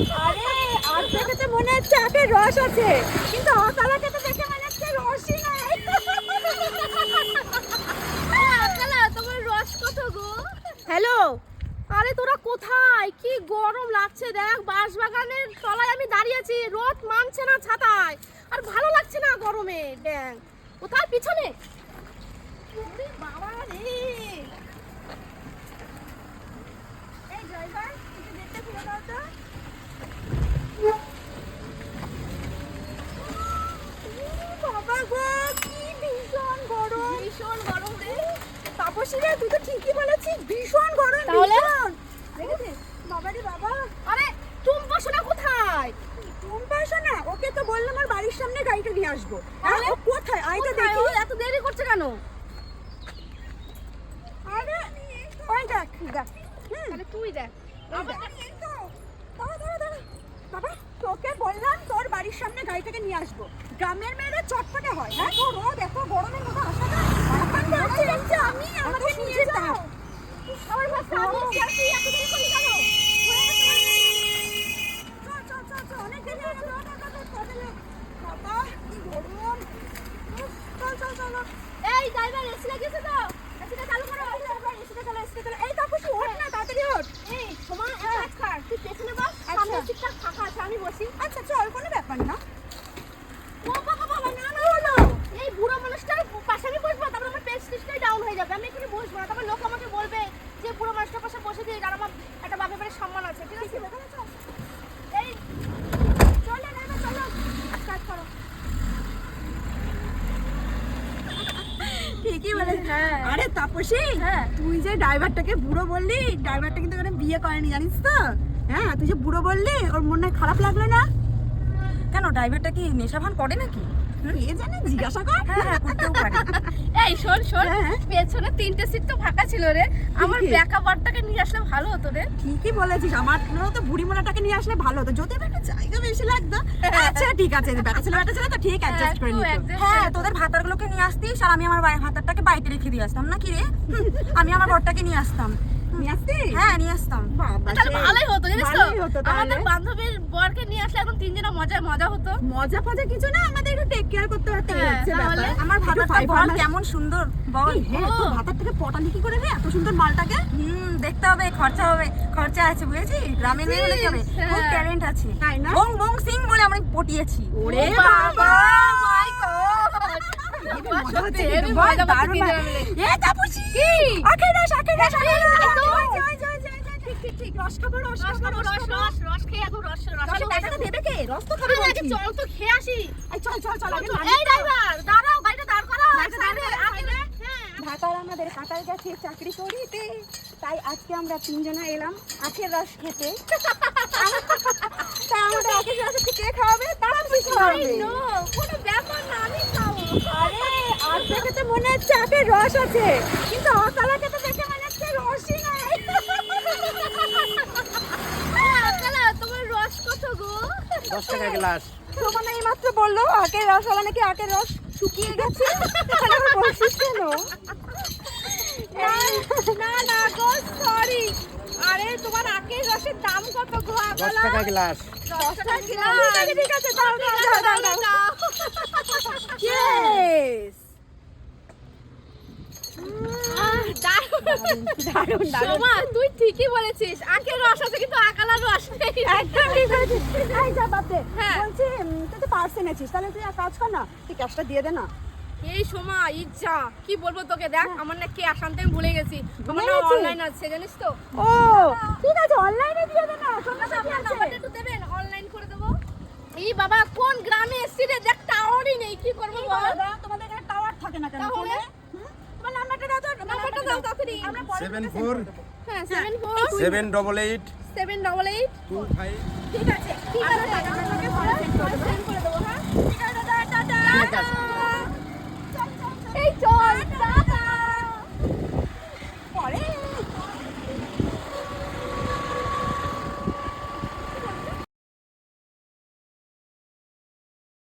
আরে মনে হচ্ছে আখের রস আছে কিন্তু আকালাকে তো দেখে মনে হচ্ছে রসই নাই। আকালা তোমার রস কত গো? হ্যালো আরে তোরা কোথায়? কি গরম লাগছে দেখ বাঁশবাগানের তলায় আমি দাঁড়িয়ে আছি রোদ মানছে না ছাতায়। আর ভালো লাগছে না গরমে কোথায়? পিছনে? বাবা রে। এই ড্রাইভার দেখতে ফিরে দাও তো। তো ঠিকই বলেছিস ভীষণ গরম তাহলে? দেখেছিস? বাবা আরে টুম্পা সোনা কোথায়? টুম্পা এসো না ওকে তো বললাম আর বাড়ির সামনে গাড়িটা নিয়ে আসব। হ্যাঁ ও কোথায়? আইটা দেখি। এত দেরি করছে কেন? আরে ওই দেখ দেখ। তাহলে তুই দেখ। বাবা তোকে বললাম তোর বাড়ির সামনে গাড়িটাকে নিয়ে আসব। গ্রামের মেয়েরা চটপটে হয়। হ্যাঁ তো রোদ এত গরমের মধ্যে আসা না চল, চল, চল, চল। চল, চল, চল, চল, চল। চল, চল, চল, চল। এই ড্রাইভার এসি লাগিয়েছে তো এসিটা চালু করো এই ড্রাইভার, এসিতে চলো, এই তাপসী, ওঠ না, তাড়াতাড়ি ওঠ। এই তোমার এক কাজ কর তুই পেছনে বস সামনে সিটটা ফাঁকা আছে আমি বসি আচ্ছা চল কোনো ব্যাপার না ও বাবা বাবা না না না এই বুড়ো মানুষটার পাশে আমি বসবো তারপর আমার প্রেস্টিজটাই ডাউন হয়ে যাবে। আমি এখানে বসবো না। তারপর লোক আমাকে বলবে যে বুড়ো মানুষটার পাশে বসে দিয়ে আর আমার একটা বাপের বাড়ির সম্মান আছে ঠিক আছে? এই চল না, চলো। কাজ করো। ঠিকই বলেছিস। হ্যাঁ। আরে তাপসী হ্যাঁ। তুই যে ড্রাইভারটাকে বুড়ো বললি ড্রাইভারটা কিন্তু এখানে বিয়ে করেনি জানিস তো? হ্যাঁ তুই যে বুড়ো বললি ওর মনে খারাপ লাগল না? কেন ড্রাইভারটা কি নেশা ভান করে নাকি? জানে জিজ্ঞাসা কর। হ্যাঁ হ্যাঁ পারে এই শোন শোন। হ্যাঁ। পেছনে তিনটে সিট তো ফাঁকা ছিল রে। আমার। ব্যাকআপারটাকে নিয়ে আসলে ভালো হতো রে। ঠিকই বলেছিস। আমার তো বুড়ি নিয়ে আসলে ভালো হতো। যদি একটা জায়গা বেশি লাগতো। আচ্ছা ঠিক আছে ব্যাটা ছেলে ব্যাটা ছেলে তো ঠিক অ্যাডজাস্ট করে নিত। হ্যাঁ তোদের ভাতারগুলোকে নিয়ে আসতিস আর আমি আমার ভাতারটাকে বাড়িতে রেখে দিয়ে আসতাম। নাকি রে? আমি আমার বরটাকে নিয়ে আসতাম। হ্যাঁ নিয়ে আসতাম। তাহলে ভালোই হতো জানিস তো। আমাদের বান্ধবীর বরকে নিয়ে আসলে এখন তিনজনে মজা হতো। মজা ফজা কিছু না আমাদের একটু টেক কেয়ার করতে পারতে হ্যাঁ, তাহলে? আমার বল কেমন সুন্দর বল। হ্যাঁ তোর ভাতার থেকে পটালি কি করে রে এত সুন্দর মালটাকে। হুম দেখতে হবে খরচা হবে খরচা আছে হলে কি হ্যাঁ। খুব ট্যালেন্ট আছে। তাই না? বং বং সিং বলে আমি পটিয়েছি। ওরে বাবা মাই গড হেবি মজা হচ্ছে হেবি মজা দারুণ তিনজনে লাগে। মিলে। এ তাপসী! কি? আখের রস আখের রস আখের রস এই তো। ওই যে, ওই যে, ওই যে, ওই যে, ঠিক ঠিক ঠিক রস খাব রস রস খাব খাব, রস রস রস খেয়ে এখন রস রস টাকাটা দেবে কে রস তো খাব আগে চল তো খেয়ে আসি। চল চল চল আগে এই ড্রাইভার দাঁড়াও গাড়িটা দাঁড় করাও সাইডে, আগে হ্যাঁ। ভাতার আমাদের কাটার কাছে চাকরি করিতে তাই আজকে আমরা তিনজনা এলাম আখের রস খেতে। তা আমাদের আখের রস একটু খাওয়াবে তারা খাওয়াবে আই নো কোনো ব্যাপার না আমি খাব আরে আর দেখে তো মনে হচ্ছে আখের রস আছে কিন্তু আকালাকে তো দেখে মনে হচ্ছে রসই নাই। আকালা তোমার রস কত গো? দশ টাকা গ্লাস তোমার এই মাত্র বলল আখের রসওয়ালা নাকি আখের রস শুকিয়ে গেছে। তাহলে আবার বলছিস কেন? না না গো সরি আরে তোমার আখের রসের দাম কত গো দশ টাকা গ্লাস দশ টাকা কিলো ঠিক আছে দাও দাও দাও দাও দাও। দারুণ দারুণ। দারুণ তুই ঠিকই বলেছিস। আখের রস আছে কিন্তু আকালার রস নেই। একদম ঠিক হয়েছে এই যা বাপে হ্যাঁ। বলছি তুই তো পার্স এনেছিস। তাহলে তুই এক কাজ কর না তুই ক্যাশটা দিয়ে দে না। এই সোমা ইচ্ছা কি বলব তোকে? দেখ আমার না কে আসানতে আমি ভুলে গেছি। আমার না অনলাইন আছে জানিস তো? ও ঠিক আছে অনলাইনে দিয়ে দে না তোর আপনার নাম্বারটা একটু দেবেন? অনলাইন করে দেবো। এই বাবা কোন গ্রামে এসছি রে দেখ টাওয়ারই নেই কি করব বল? তোমাদের এখানে টাওয়ার থাকে না কেন তাহলে? ফোনে? হুম? তোমার নাম্বারটা দাও তো নাম্বারটা দাও তাড়াতাড়ি। আমরা পরে সেভেন ফোর। হ্যাঁ seven four seven double eight seven double eight two five ঠিক আছে ঠিক আছে